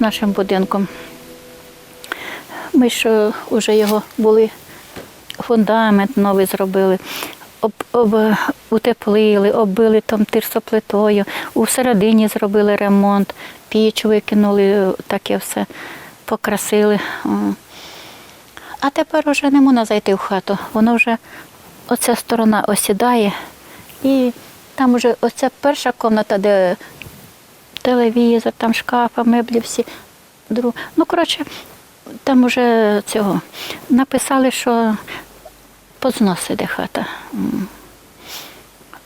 Нашим будинком? Ми ж вже його були, фундамент новий зробили, об, об, утеплили, оббили там тирсоплитою, у середині зробили ремонт, піч викинули, таке все покрасили. А тепер вже не можна зайти в хату. Воно вже оця сторона осідає, і там вже оця перша кімната, де телевізор, там шкафа, меблі всі. Друг... Ну, коротше, там вже цього написали, що познос іде хата.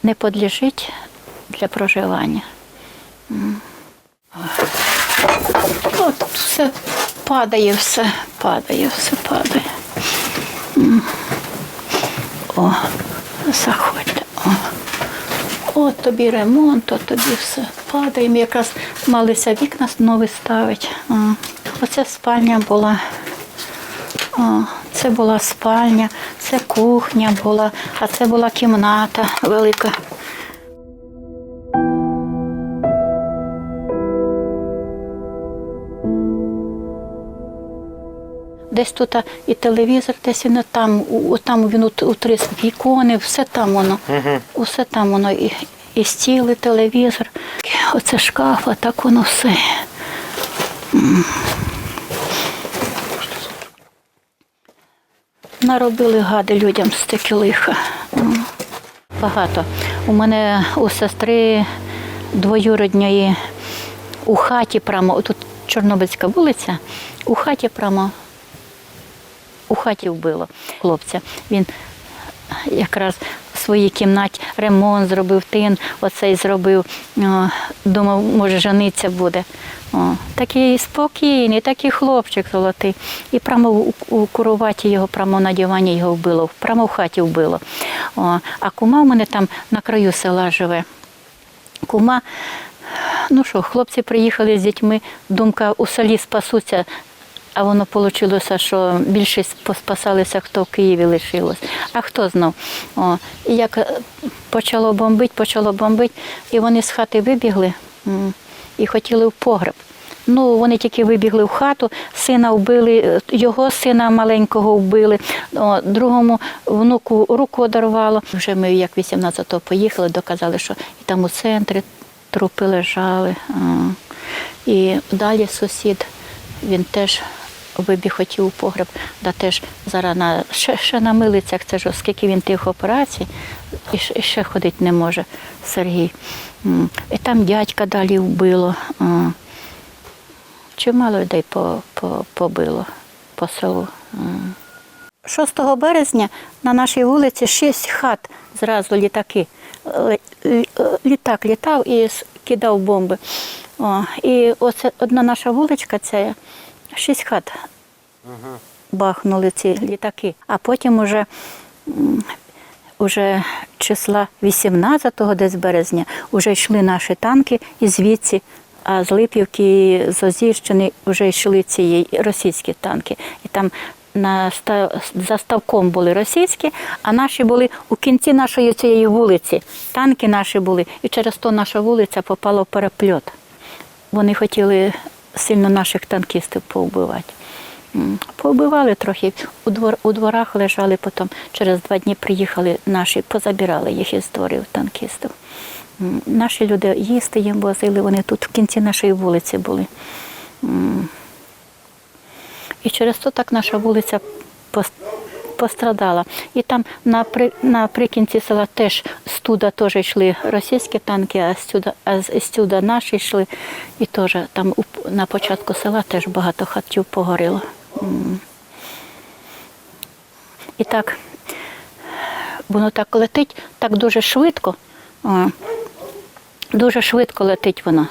Не подлежить для проживання. От все падає, все падає, все падає. О, заходьте. О. От тобі ремонт, от тобі все падає. Ми якраз малися вікна нові ставити. Оце спальня була. О, це була спальня, це кухня була, а це була кімната велика. Десь тут і телевізор, десь він там, у, там він утрис ікони, все там воно. Усе там воно і, і стіл, і телевізор. Оце шкаф, а так воно все. Наробили гади людям з стільки лиха. Багато. У мене у сестри двоюродньої у хаті прямо, тут Чорнобильська вулиця, у хаті прямо у хаті вбило хлопця. Він якраз своїй кімнаті ремонт зробив, тин оцей зробив. Думав, може, жениться буде. О, такий спокійний, такий хлопчик золотий. І прямо у, у куруваті його, прямо на дивані його вбило, прямо в хаті вбило. О, а кума в мене там на краю села живе. Кума, ну що, хлопці приїхали з дітьми, думка у селі спасуться, а воно вийшло, що більшість поспасалися, хто в Києві лишилось. А хто знав? О, і як е, почало бомбити, почало бомбити, і вони з хати вибігли і хотіли в погреб. Ну, вони тільки вибігли в хату, сина вбили, е, його сина маленького вбили, о, другому внуку руку одорвало. Вже ми, як 18-го поїхали, доказали, що і там у центрі трупи лежали. а. І далі сусід, він теж вибіг хотів у погреб, да теж зараз на, ще, ще на милицях, це ж оскільки він тих операцій, і ще, і ще ходити не може Сергій. І там дядька далі вбило. Чимало людей по, по, побило по селу. 6 березня на нашій вулиці шість хат зразу літаки. Літак літав і кидав бомби. О, і оце одна наша вуличка, це шість хат бахнули ці літаки. А потім уже, уже числа 18-го десь березня вже йшли наші танки і звідси. А з Липівки, з Озірщини вже йшли ці російські танки. І там на за ставком були російські, а наші були у кінці нашої цієї вулиці. Танки наші були, і через то наша вулиця попала в перепльот. Вони хотіли сильно наших танкістів повбивати. Поубивали трохи, у, двор, у дворах лежали, потім через два дні приїхали наші, позабирали їх із дворів танкістів. Наші люди їсти їм возили, вони тут в кінці нашої вулиці були. І через то так наша вулиця пострадала. І там напри, наприкінці села теж з туда теж йшли російські танки, а туда, а з наші йшли. І теж там на початку села теж багато хатів погоріло. І так воно так летить, так дуже швидко. Дуже швидко летить воно.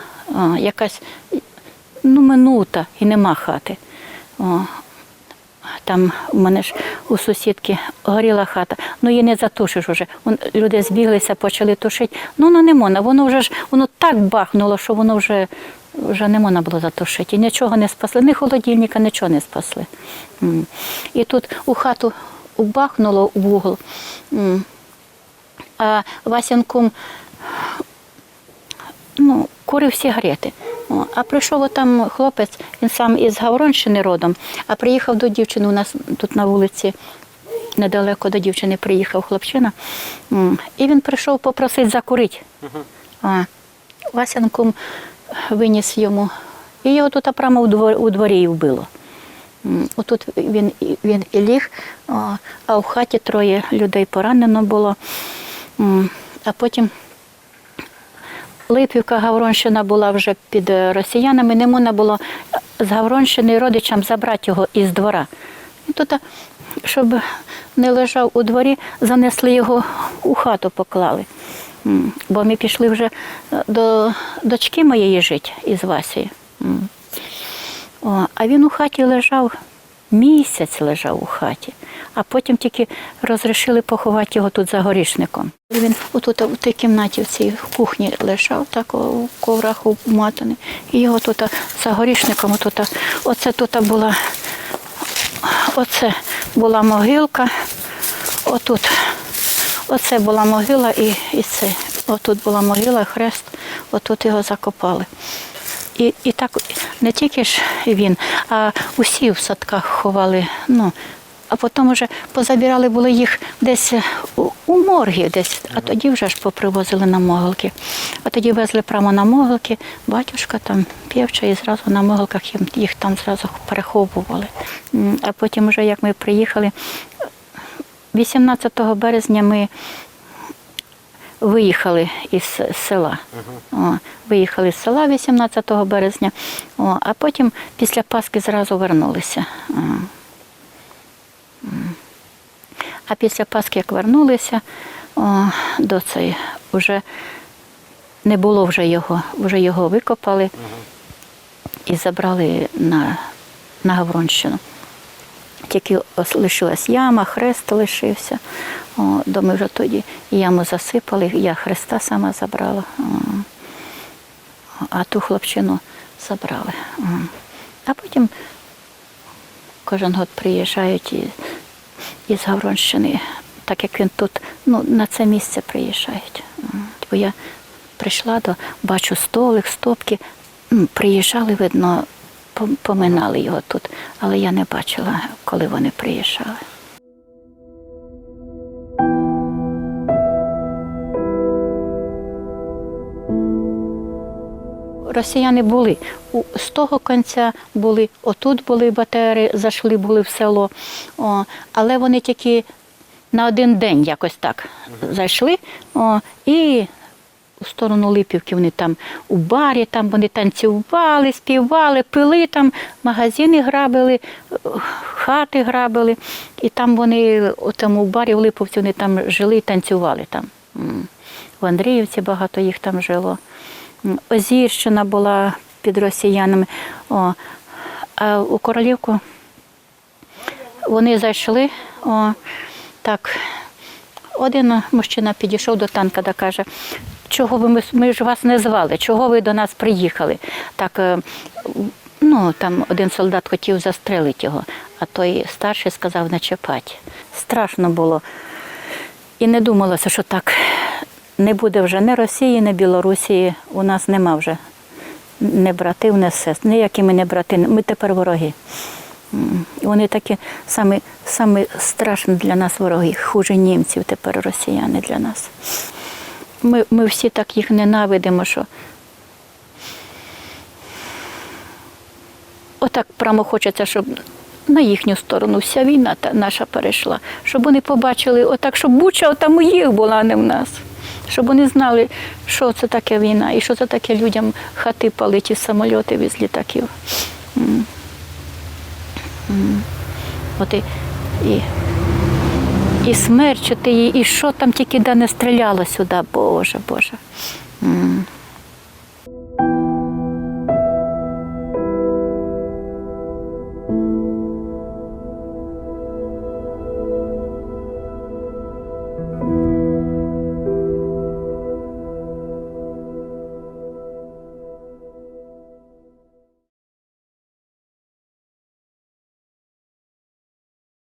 Якась ну, минута і нема хати. Там у мене ж у сусідки горіла хата, ну її не затушиш уже. Люди збіглися, почали тушити. Ну, ну не можна, воно вже ж воно так бахнуло, що воно вже, вже не можна було затушити. І нічого не спасли, ні холодильника, нічого не спасли. І тут у хату бахнуло в угол. А Васянком ну, курив сигарети. А прийшов там хлопець, він сам із Гавронщини родом, а приїхав до дівчини у нас тут на вулиці. Недалеко до дівчини приїхав хлопчина, і він прийшов попросити закурити. А, Васян кум виніс йому, і його тут прямо у дворі, у дворі і вбило. Отут він, він і ліг, а в хаті троє людей поранено було. А потім Литвівка Гавронщина була вже під е, росіянами, не можна було з Гавронщини родичам забрати його із двора. І тут, щоб не лежав у дворі, занесли його у хату поклали. Бо ми пішли вже е, до дочки моєї жити із. О, а він у хаті лежав, місяць лежав у хаті, а потім тільки розрішили поховати його тут за горішником. Він отут у тій кімнаті, в цій кухні лежав, так у коврах уматаний. І його тут за горішником, отут, оце тут була, оце була могилка, отут. Оце була могила і, і це. Отут була могила, хрест, отут його закопали. І, і так не тільки ж він, а усі в садках ховали. Ну, а потім вже позабирали були їх десь у, у моргі, десь, а тоді вже ж попривозили на могилки. А тоді везли прямо на могилки, батюшка там півча, і зразу на могилках їм- їх там зразу переховували. А потім, вже як ми приїхали, 18 березня ми виїхали із села. О, виїхали з села 18 березня, о, а потім після Пасхи зразу вернулися. О. А після Пасхи, як вернулися, о, до цей вже не було вже його, вже його викопали і забрали на, на Гавронщину. Тільки лишилась яма, хрест лишився. О, до ми вже тоді яму засипали, я хреста сама забрала, а ту хлопчину забрали. А потім кожен год приїжджають із Гавронщини, так як він тут, ну, на це місце приїжджають. Бо я прийшла до, бачу столик, стопки, приїжджали, видно, поминали його тут, але я не бачила, коли вони приїжджали. Росіяни були з того кінця були, отут були БТРи, зайшли були в село. О, але вони тільки на один день якось так зайшли. О, і у сторону Липівки вони там у барі, там вони танцювали, співали, пили там, магазини грабили, хати грабили. І там вони у барі в Липовці вони там жили і танцювали там. В Андріївці багато їх там жило. Озірщина була під росіянами. О, а у Королівку вони зайшли. О, так, один мужчина підійшов до танка та каже, чого ви ми, ж вас не звали, чого ви до нас приїхали? Так, е, ну там один солдат хотів застрелити його, а той старший сказав не чіпати. Страшно було. І не думалося, що так не буде вже ні Росії, ні Білорусі. У нас нема вже не братів, не сестр. Ніякі ми не брати, ми тепер вороги. І Вони такі самі, самі страшні для нас вороги, хуже німців тепер росіяни для нас. Ми, ми всі так їх ненавидимо, що отак прямо хочеться, щоб на їхню сторону вся війна та наша перейшла, щоб вони побачили, отак, щоб Буча там у їх була, а не в нас. Щоб вони знали, що це таке війна і що це таке людям хати палить із самольотів із літаків. От і, і, і смерчити її, і що там тільки де не стріляло сюди, Боже, Боже.